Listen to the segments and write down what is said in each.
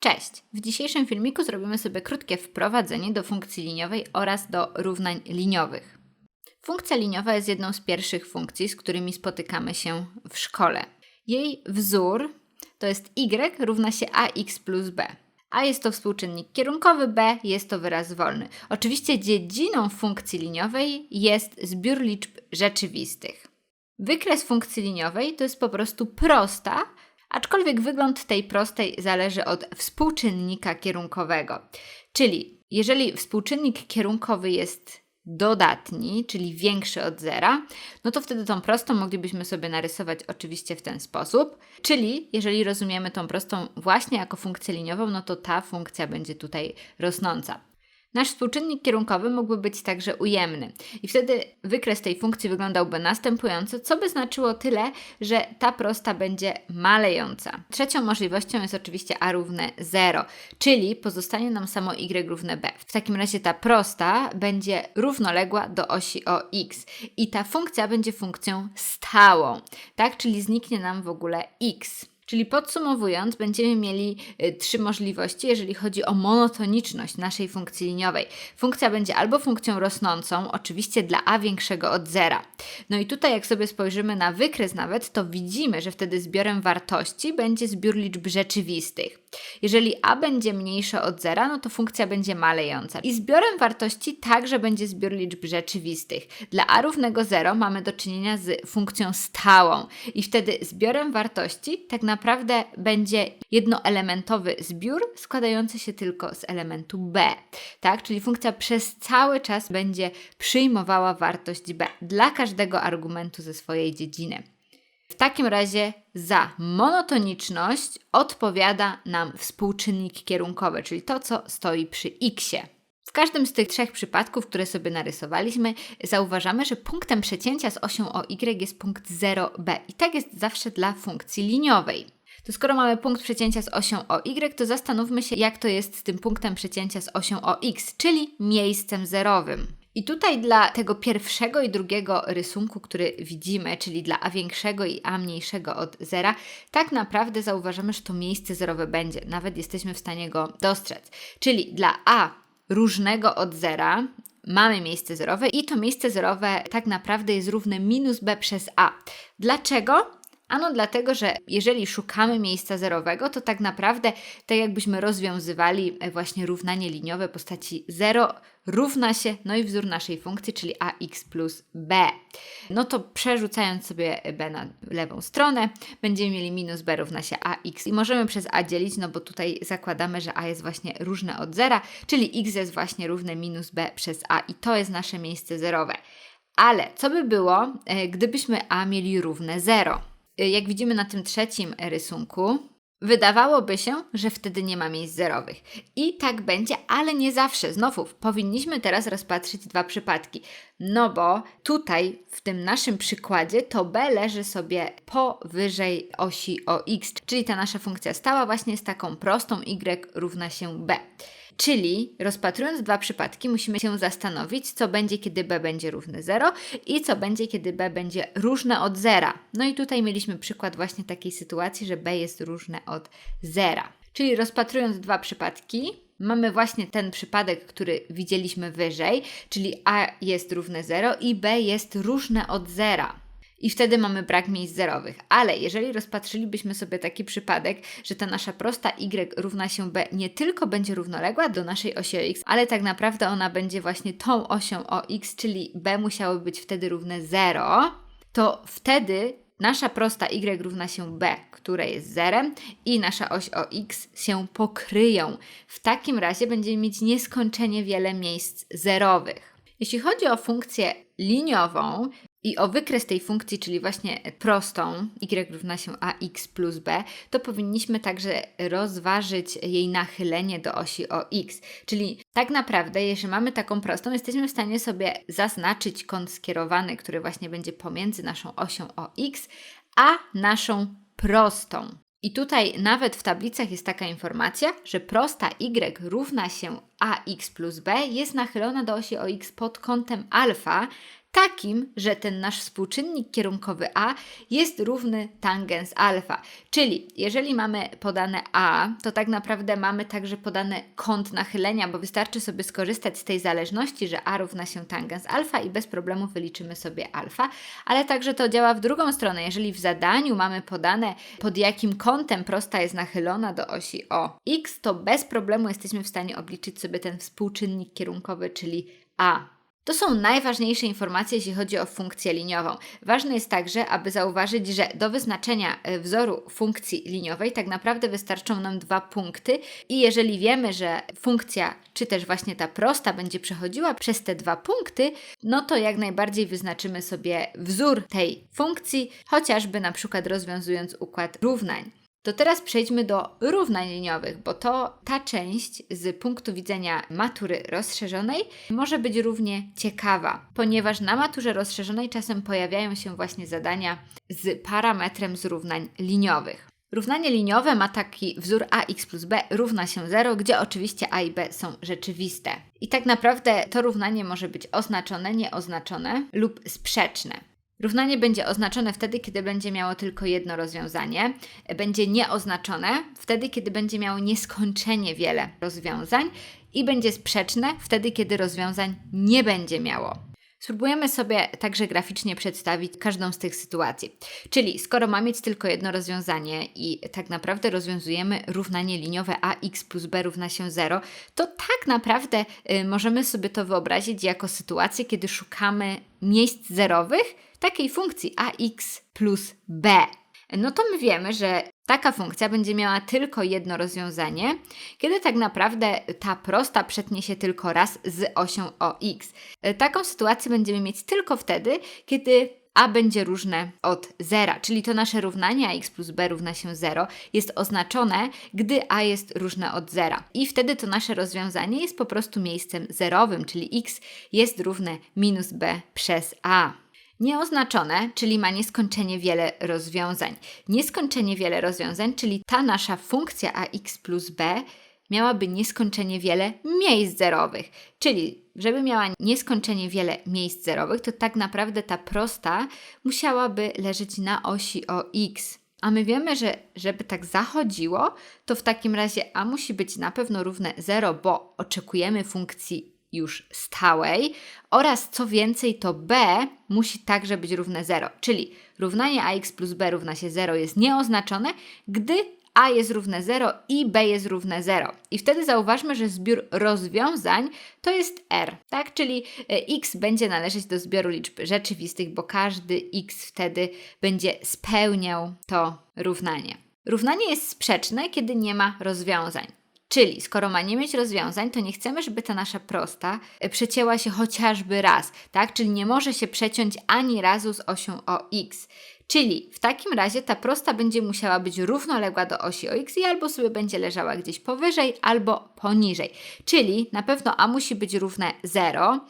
Cześć! W dzisiejszym filmiku zrobimy sobie krótkie wprowadzenie do funkcji liniowej oraz do równań liniowych. Funkcja liniowa jest jedną z pierwszych funkcji, z którymi spotykamy się w szkole. Jej wzór to jest y równa się ax plus b. A jest to współczynnik kierunkowy, b jest to wyraz wolny. Oczywiście dziedziną funkcji liniowej jest zbiór liczb rzeczywistych. Wykres funkcji liniowej to jest po prostu prosta, aczkolwiek wygląd tej prostej zależy od współczynnika kierunkowego. Czyli jeżeli współczynnik kierunkowy jest dodatni, czyli większy od zera, no to wtedy tą prostą moglibyśmy sobie narysować oczywiście w ten sposób. Czyli jeżeli rozumiemy tą prostą właśnie jako funkcję liniową, no to ta funkcja będzie tutaj rosnąca. Nasz współczynnik kierunkowy mógłby być także ujemny. I wtedy wykres tej funkcji wyglądałby następująco, co by znaczyło tyle, że ta prosta będzie malejąca. Trzecią możliwością jest oczywiście a równe 0, czyli pozostanie nam samo y równe b. W takim razie ta prosta będzie równoległa do osi o x i ta funkcja będzie funkcją stałą, tak? Czyli zniknie nam w ogóle x. Czyli podsumowując, będziemy mieli y, trzy możliwości, jeżeli chodzi o monotoniczność naszej funkcji liniowej. Funkcja będzie albo funkcją rosnącą, oczywiście dla a większego od zera. No i tutaj, jak sobie spojrzymy na wykres nawet, to widzimy, że wtedy zbiorem wartości będzie zbiór liczb rzeczywistych. Jeżeli a będzie mniejsze od zera, no to funkcja będzie malejąca. I zbiorem wartości także będzie zbiór liczb rzeczywistych. Dla a równego 0 mamy do czynienia z funkcją stałą i wtedy zbiorem wartości tak naprawdę będzie jednoelementowy zbiór składający się tylko z elementu b. Tak? Czyli funkcja przez cały czas będzie przyjmowała wartość b dla każdego argumentu ze swojej dziedziny. Takim razie za monotoniczność odpowiada nam współczynnik kierunkowy, czyli to, co stoi przy x. W każdym z tych trzech przypadków, które sobie narysowaliśmy, zauważamy, że punktem przecięcia z osią o y jest punkt 0b. I tak jest zawsze dla funkcji liniowej. To skoro mamy punkt przecięcia z osią o y, to zastanówmy się, jak to jest z tym punktem przecięcia z osią o x, czyli miejscem zerowym. I tutaj dla tego pierwszego i drugiego rysunku, który widzimy, czyli dla a większego i a mniejszego od zera, tak naprawdę zauważamy, że to miejsce zerowe będzie. Nawet jesteśmy w stanie go dostrzec. Czyli dla a różnego od zera mamy miejsce zerowe i to miejsce zerowe tak naprawdę jest równe minus b przez a. Dlaczego? Ano dlatego, że jeżeli szukamy miejsca zerowego, to tak naprawdę tak jakbyśmy rozwiązywali e, właśnie równanie liniowe postaci 0 równa się, no i wzór naszej funkcji, czyli ax plus b. No to przerzucając sobie b na lewą stronę, będziemy mieli minus b równa się ax i możemy przez a dzielić, no bo tutaj zakładamy, że a jest właśnie różne od zera, czyli x jest właśnie równe minus b przez a i to jest nasze miejsce zerowe. Ale co by było, e, gdybyśmy a mieli równe 0? Y, jak widzimy na tym trzecim rysunku, wydawałoby się, że wtedy nie ma miejsc zerowych. I tak będzie, ale nie zawsze. Znowu, powinniśmy teraz rozpatrzyć dwa przypadki. No bo tutaj, w tym naszym przykładzie, to b leży sobie powyżej osi o x, czyli ta nasza funkcja stała właśnie z taką prostą y równa się b. Czyli rozpatrując dwa przypadki, musimy się zastanowić, co będzie, kiedy b będzie równe 0 i co będzie, kiedy b będzie różne od zera. No i tutaj mieliśmy przykład właśnie takiej sytuacji, że b jest różne od zera. Czyli rozpatrując dwa przypadki, mamy właśnie ten przypadek, który widzieliśmy wyżej, czyli a jest równe 0 i b jest różne od zera i wtedy mamy brak miejsc zerowych. Ale jeżeli rozpatrzylibyśmy sobie taki przypadek, że ta nasza prosta y równa się b nie tylko będzie równoległa do naszej osi o x, ale tak naprawdę ona będzie właśnie tą osią o x, czyli b musiało być wtedy równe 0, to wtedy nasza prosta y równa się b, która jest zerem i nasza oś o x się pokryją. W takim razie będziemy mieć nieskończenie wiele miejsc zerowych. Jeśli chodzi o funkcję liniową, i o wykres tej funkcji, czyli właśnie prostą y równa się ax plus b, to powinniśmy także rozważyć jej nachylenie do osi o x. Czyli tak naprawdę, jeśli mamy taką prostą, jesteśmy w stanie sobie zaznaczyć kąt skierowany, który właśnie będzie pomiędzy naszą osią o x, a naszą prostą. I tutaj nawet w tablicach jest taka informacja, że prosta y równa się ax plus b jest nachylona do osi o x pod kątem alfa, takim, że ten nasz współczynnik kierunkowy a jest równy tangens alfa. Czyli jeżeli mamy podane a, to tak naprawdę mamy także podane kąt nachylenia, bo wystarczy sobie skorzystać z tej zależności, że a równa się tangens alfa i bez problemu wyliczymy sobie alfa, ale także to działa w drugą stronę. Jeżeli w zadaniu mamy podane pod jakim kątem prosta jest nachylona do osi o x, to bez problemu jesteśmy w stanie obliczyć sobie ten współczynnik kierunkowy, czyli a. To są najważniejsze informacje, jeśli chodzi o funkcję liniową. Ważne jest także, aby zauważyć, że do wyznaczenia e, wzoru funkcji liniowej tak naprawdę wystarczą nam dwa punkty i jeżeli wiemy, że funkcja, czy też właśnie ta prosta będzie przechodziła przez te dwa punkty, no to jak najbardziej wyznaczymy sobie wzór tej funkcji, chociażby na przykład rozwiązując układ równań. To teraz przejdźmy do równań liniowych, bo to ta część z punktu widzenia matury rozszerzonej może być równie ciekawa, ponieważ na maturze rozszerzonej czasem pojawiają się właśnie zadania z parametrem zrównań liniowych. Równanie liniowe ma taki wzór ax plus b równa się 0, gdzie oczywiście a i b są rzeczywiste. I tak naprawdę to równanie może być oznaczone, nieoznaczone lub sprzeczne. Równanie będzie oznaczone wtedy, kiedy będzie miało tylko jedno rozwiązanie. Będzie nieoznaczone wtedy, kiedy będzie miało nieskończenie wiele rozwiązań i będzie sprzeczne wtedy, kiedy rozwiązań nie będzie miało. Spróbujemy sobie także graficznie przedstawić każdą z tych sytuacji. Czyli skoro ma mieć tylko jedno rozwiązanie i tak naprawdę rozwiązujemy równanie liniowe ax plus b równa się 0, to tak naprawdę y, możemy sobie to wyobrazić jako sytuację, kiedy szukamy miejsc zerowych takiej funkcji ax plus b. No to my wiemy, że taka funkcja będzie miała tylko jedno rozwiązanie, kiedy tak naprawdę ta prosta przetnie się tylko raz z osią OX. Taką sytuację będziemy mieć tylko wtedy, kiedy a będzie różne od zera, czyli to nasze równanie ax plus b równa się 0 jest oznaczone, gdy a jest różne od zera. I wtedy to nasze rozwiązanie jest po prostu miejscem zerowym, czyli x jest równe minus b przez a. Nieoznaczone, czyli ma nieskończenie wiele rozwiązań. Nieskończenie wiele rozwiązań, czyli ta nasza funkcja ax plus b miałaby nieskończenie wiele miejsc zerowych. Czyli, żeby miała nieskończenie wiele miejsc zerowych, to tak naprawdę ta prosta musiałaby leżeć na osi o x. A my wiemy, że żeby tak zachodziło, to w takim razie a musi być na pewno równe 0, bo oczekujemy funkcji już stałej oraz co więcej to b musi także być równe 0, czyli równanie ax plus b równa się 0 jest nieoznaczone, gdy a jest równe 0 i b jest równe 0. I wtedy zauważmy, że zbiór rozwiązań to jest r, tak? Czyli e, x będzie należeć do zbioru liczb rzeczywistych, bo każdy x wtedy będzie spełniał to równanie. Równanie jest sprzeczne, kiedy nie ma rozwiązań. Czyli skoro ma nie mieć rozwiązań, to nie chcemy, żeby ta nasza prosta e, przecięła się chociażby raz, tak? Czyli nie może się przeciąć ani razu z osią OX. Czyli w takim razie ta prosta będzie musiała być równoległa do osi OX i albo sobie będzie leżała gdzieś powyżej, albo poniżej. Czyli na pewno A musi być równe 0,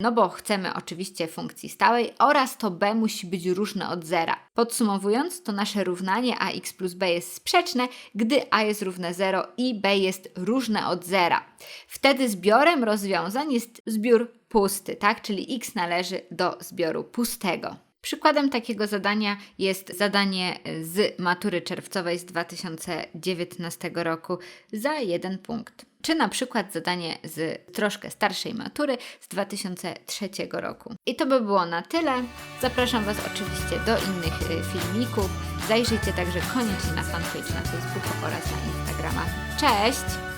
no bo chcemy oczywiście funkcji stałej oraz to b musi być różne od zera. Podsumowując, to nasze równanie ax plus b jest sprzeczne, gdy a jest równe 0 i b jest różne od zera. Wtedy zbiorem rozwiązań jest zbiór pusty, tak? Czyli x należy do zbioru pustego. Przykładem takiego zadania jest zadanie z matury czerwcowej z 2019 roku za jeden punkt. Czy na przykład zadanie z troszkę starszej matury z 2003 roku. I to by było na tyle. Zapraszam Was oczywiście do innych y, filmików. Zajrzyjcie także koniecznie na fanpage na Facebooku oraz na Instagrama. Cześć!